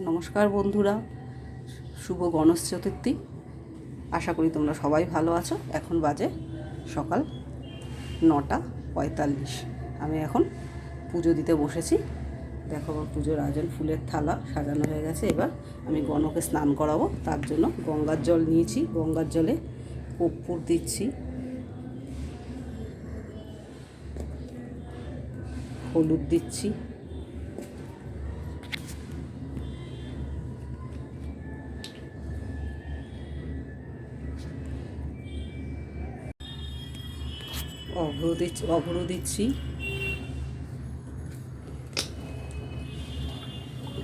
নমস্কার বন্ধুরা, শুভ গণেশ চতুর্থী আশা করি তোমরা সবাই ভালো আছো। এখন বাজে সকাল নটা পঁয়তাল্লিশ। আমি এখন পুজো দিতে বসেছি। দেখো পুজোর আয়োজন, ফুলের থালা সাজানো হয়ে গেছে। এবার আমি গণকে স্নান করাবো। তার জন্য গঙ্গার জল নিয়েছি। গঙ্গার জলে কর্পূর দিচ্ছি। হলুদ দিচ্ছি। অভ্র দিচ্ছি দিচ্ছি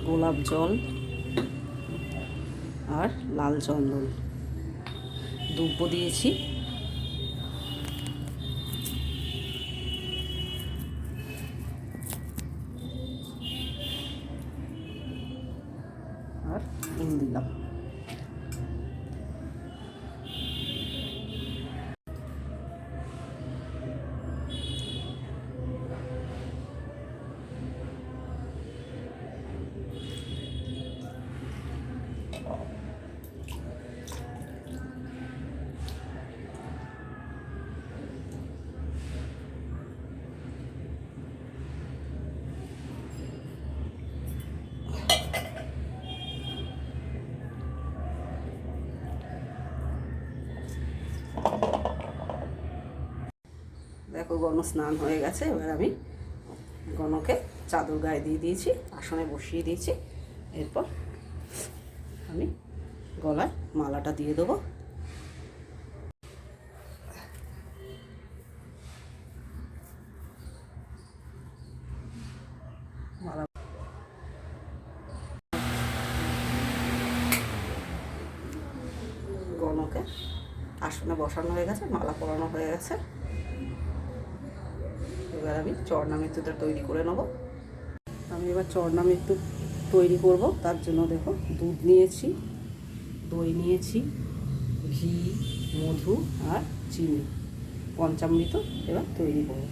গোলাপ জল আর লাল চন্দন। দুব্ব দিয়েছি। দেখো গণ স্নান হয়ে গেছে, এবার আমি গণকে চাদর গায়ে দিয়ে দিয়েছি, আসনে বসিয়ে দিয়েছি। এরপর আমি গলায় মালাটা দিয়ে দেবো। গণকে আসনে বসানো হয়ে গেছে, মালা পরানো হয়ে গেছে। এবার আমি চরনা মৃত্যুটা তৈরি করে নেব। আমি এবার চরনা মৃত্যু তৈরি করব। তার জন্য দেখো দুধ নিয়েছি, দই নিয়েছি, ঘি, মধু আর চিনি। পঞ্চামৃত এবার তৈরি করব।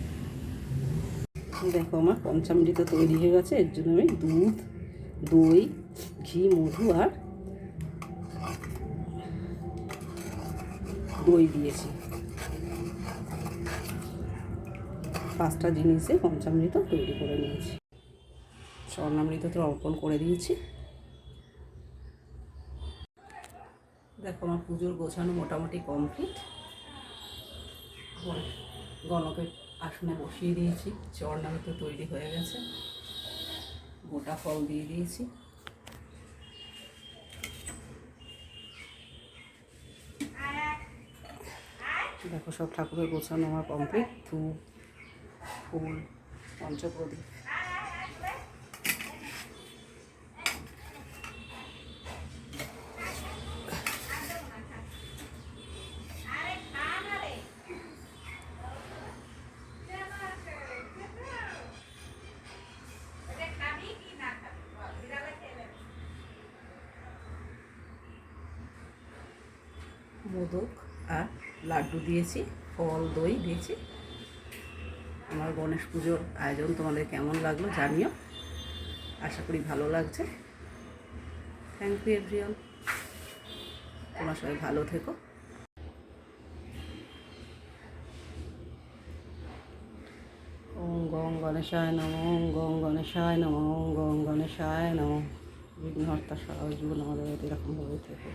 দেখো আমার পঞ্চামৃত তৈরি হয়ে গেছে। এর জন্য আমি দুধ, দই, ঘি, মধু আর দই দিয়েছি। পাঁচটা জিনিসে পঞ্চামৃত তৈরি করে নিয়েছি। স্বর্ণামৃত তো অর্পণ করে দিয়েছি। দেখো, আমার পুজোর গোছানো মোটামুটি কমপ্লিট। গণকে আসনে বসিয়ে দিয়েছি। চরণামৃত তৈরি হয়ে গেছে। গোটা ফল দিয়ে দিয়েছি। দেখো, সব ঠাকুরের গোছানো আমার কমপ্লিট। ধূপ ফুল পঞ্চপ্রদীপ। মোদক আর লাড্ডু দিয়েছি ফল দই দিয়েছি। আমার গণেশ পুজোর আয়োজন তোমাদের কেমন লাগল জানিও। আশা করি ভালো লাগছে। থ্যাংক ইউ এভরিওয়ান তোমার সবাই ভালো থেকো। ওম গং গণেশায় নম, ওম গং গণেশায় নম, ওম গং গণেশায় নম। বিঘ্নহর্তা সহজ জীবন আমাদের এরকমভাবে থেকো।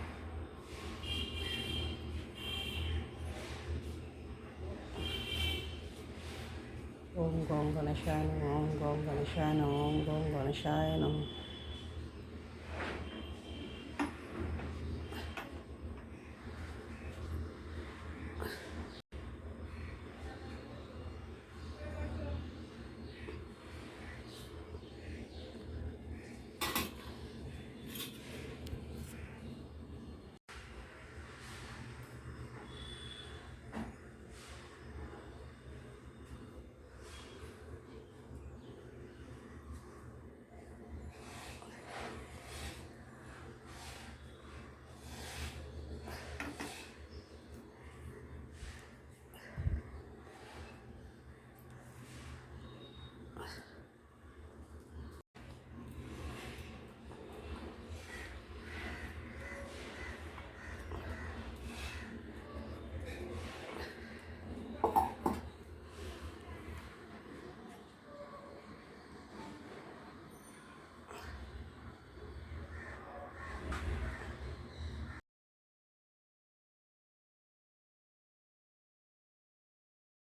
ওম গং গণেশায় নম ওম গং গণেশায় নম ওম গং গণেশায় নম